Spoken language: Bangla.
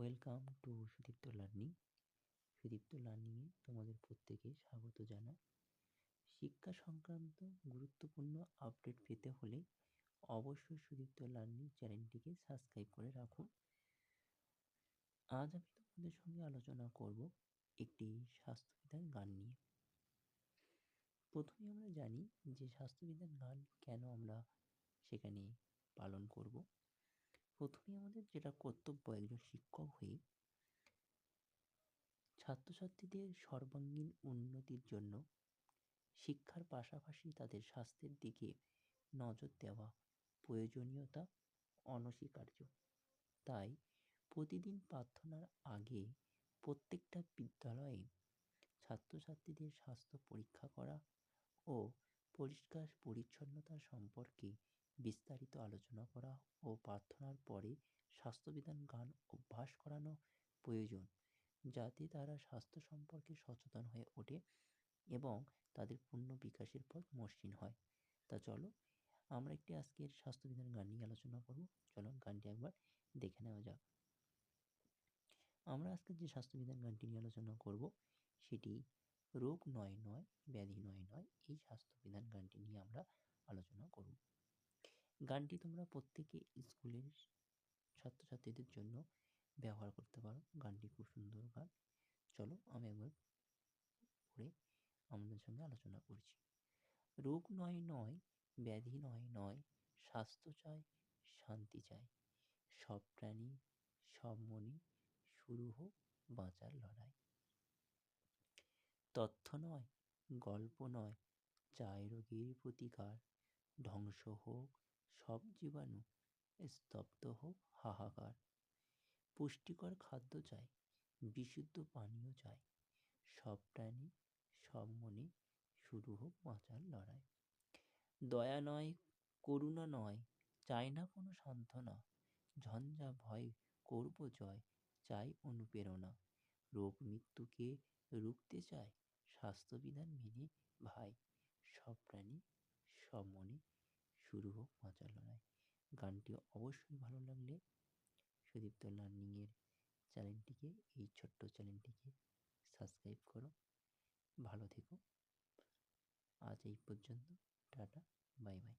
Welcome to Sudipta learning Sudipta লার্নিংয়ে তোমাদের প্রত্যেকে স্বাগত জানাই। শিক্ষা সংক্রান্ত গুরুত্বপূর্ণ আপডেট পেতে হলে অবশ্যই সুদীপ্ত লার্নিং চ্যানেলটিকে সাবস্ক্রাইব করে রাখুন আজ আমি তোমাদের সঙ্গে আলোচনা করব একটি স্বাস্থ্যবিধান গান নিয়ে। প্রথমে আমরা জানি যে স্বাস্থ্যবিধান গান কেন আমরা সেখানে পালন করব। প্রথমে আমাদের যেটা কর্তব্য একজন শিক্ষক হয়ে ছাত্রছাত্রীদের সর্বাঙ্গীন উন্নতির জন্য শিক্ষার পাশাপাশি তাদের স্বাস্থ্যের দিকে নজর দেওয়া প্রয়োজনীয়তা অনস্বীকার্য। তাই প্রতিদিন প্রার্থনার আগে প্রত্যেকটা বিদ্যালয়ে ছাত্রছাত্রীদের স্বাস্থ্য পরীক্ষা করা ও পরিষ্কার পরিচ্ছন্নতা সম্পর্কে আলোচনা করা ও প্রার্থনার পরে স্বাস্থ্যবিধান গান অভ্যাস করানো প্রয়োজন, যাতে তারা স্বাস্থ্য সম্পর্কে সচেতন হয়ে ওঠে এবং তাদের পূর্ণ বিকাশের পথ মসৃণ হয়। তা চলো, আমরা একটি আজকের স্বাস্থ্যবিধান গান নিয়ে আলোচনা করব। চলো গানটি একবার দেখে নেওয়া যাক। আমরা আজকে যে স্বাস্থ্যবিধান গানটি নিয়ে আলোচনা করব, সেটি রোগ নয় নয়, ব্যাধি নয় নয়, এই স্বাস্থ্যবিধান গানটি নিয়ে আমরা আলোচনা করব। গানটি তোমরা প্রত্যেকে স্কুলের ছাত্রছাত্রীদের জন্য ব্যবহার করতে পারো। গানটি খুব সুন্দর গান। চলো আমি একবার পড়ে আমাদের সঙ্গে আলোচনা করছি। রোগ নয় নয়, ব্যাধি নয় নয়, স্বাস্থ্য চাই, শান্তি চাই। সব প্রাণী, সব মনে শুরু হোক বাঁচার লড়াই। তথ্য নয়, গল্প নয়, চাই রোগীর প্রতিকার। ধ্বংস হোক সব জীবাণু স্তব্ধ হোক, হাহাকার। পুষ্টিকর খাদ্য চাই, বিশুদ্ধ পানীয় চাই। সব প্রাণী, সব মনে শুরু হোক বাঁচার লড়াই। দয়া নয়, করুণা নয়, চাই না কোনো সান্ত্বনা। ঝঞ্ঝা ভয় করব জয়, চাই অনুপ্রেরণা। রোগ মৃত্যুকে রুখতে চায় স্বাস্থ্যবিধান মেনে ভাই। সব প্রাণী, সব মনে শুরু হোক বাঁচার লড়াই। গানটি অবশ্যই ভালো লাগলে সুদীপ্ত লার্নিংয়ের চ্যানেলটিকে, এই ছোট্ট চ্যানেলটিকে সাবস্ক্রাইব করো। ভালো থেকো। আজ এই পর্যন্ত। Tata, bye bye.